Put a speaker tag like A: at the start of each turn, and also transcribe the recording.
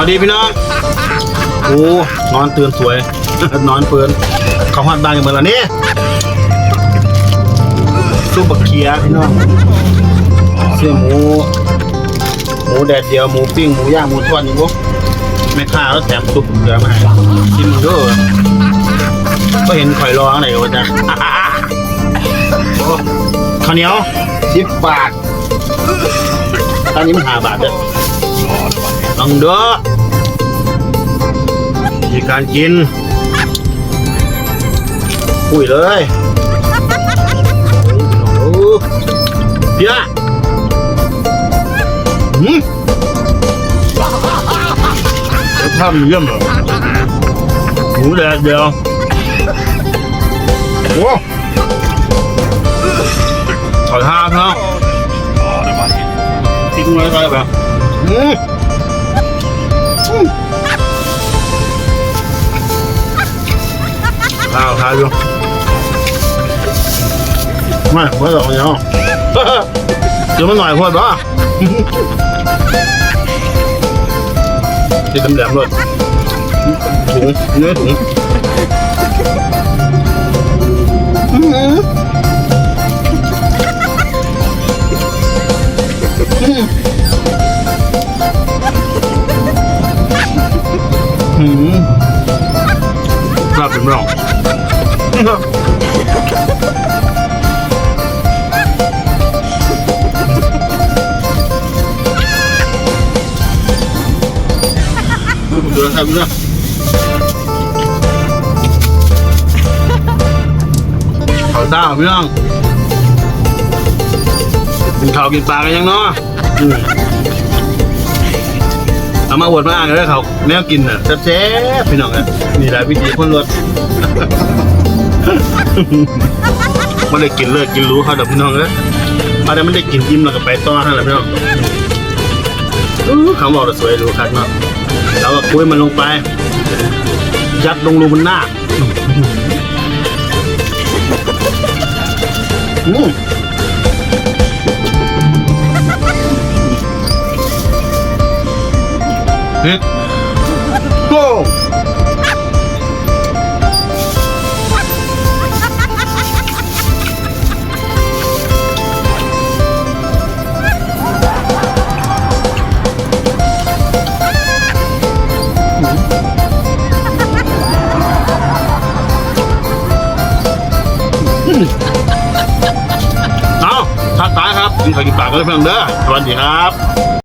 A: วัสดีพี่น้อง โอ้นอนตื่นสวย นอนเปินเขาหัดบ้านกันเมื่อไหร่นี่ซุปบักเคียพี่น้องเสี่ยหมู หมูแดดเดียว หมูปิ้ง หมูย่าง หมูทอดนี่บุ๊แม่ค้าแล้วแถมซุปบักเคียมาให้ชิมดูก็เห็นข่อยรออะไรกันวะจ๊ะข้าวเหนียวสิบบาทตอนนี้มันหาบาทเด้อ ลองดูมีการกินคุยเลยโอ้เดี๋ยวหืมแล้วทำเยี่ยมเหรอหมูแดดเดียวโอ้ถอยห้าเนาะทิ้งไว้ก็ได้แบบอืม ข้าวทานอยู่ไม่ไม่ต้องเนาะเดี๋ยวมันหน่อยพอดปะที่ตำแหลมเลยถุงเนื้อถุงอื้อหืออืมกลับเป็นรอง เดินทำเรื่องเขาต้าพี่น้องกินข้าวกินปลากันยังเนาะอืมเอามาอวดมาอ่านเลยเขาแนวกินน่ะแซ่บๆพี่น้องอะนี่แหละวิธีคนรถ ไม่ได้กินเลิกกินรู้เขาเดี๋ยวพี่น้องเอ้ยมาได้ไม่ได้กินอิ่มแล้วก็ไปต่อเท่านั้นแหละพี่น้องอื้อคำบอกเราสวยรู้ครับเนาะแล้วก็คุยมันลงไป ยัดลงรูมันหน้าอืมเฮ้ยโก้ กินปากก็ได้เพียงเด้อสวัสดีครับ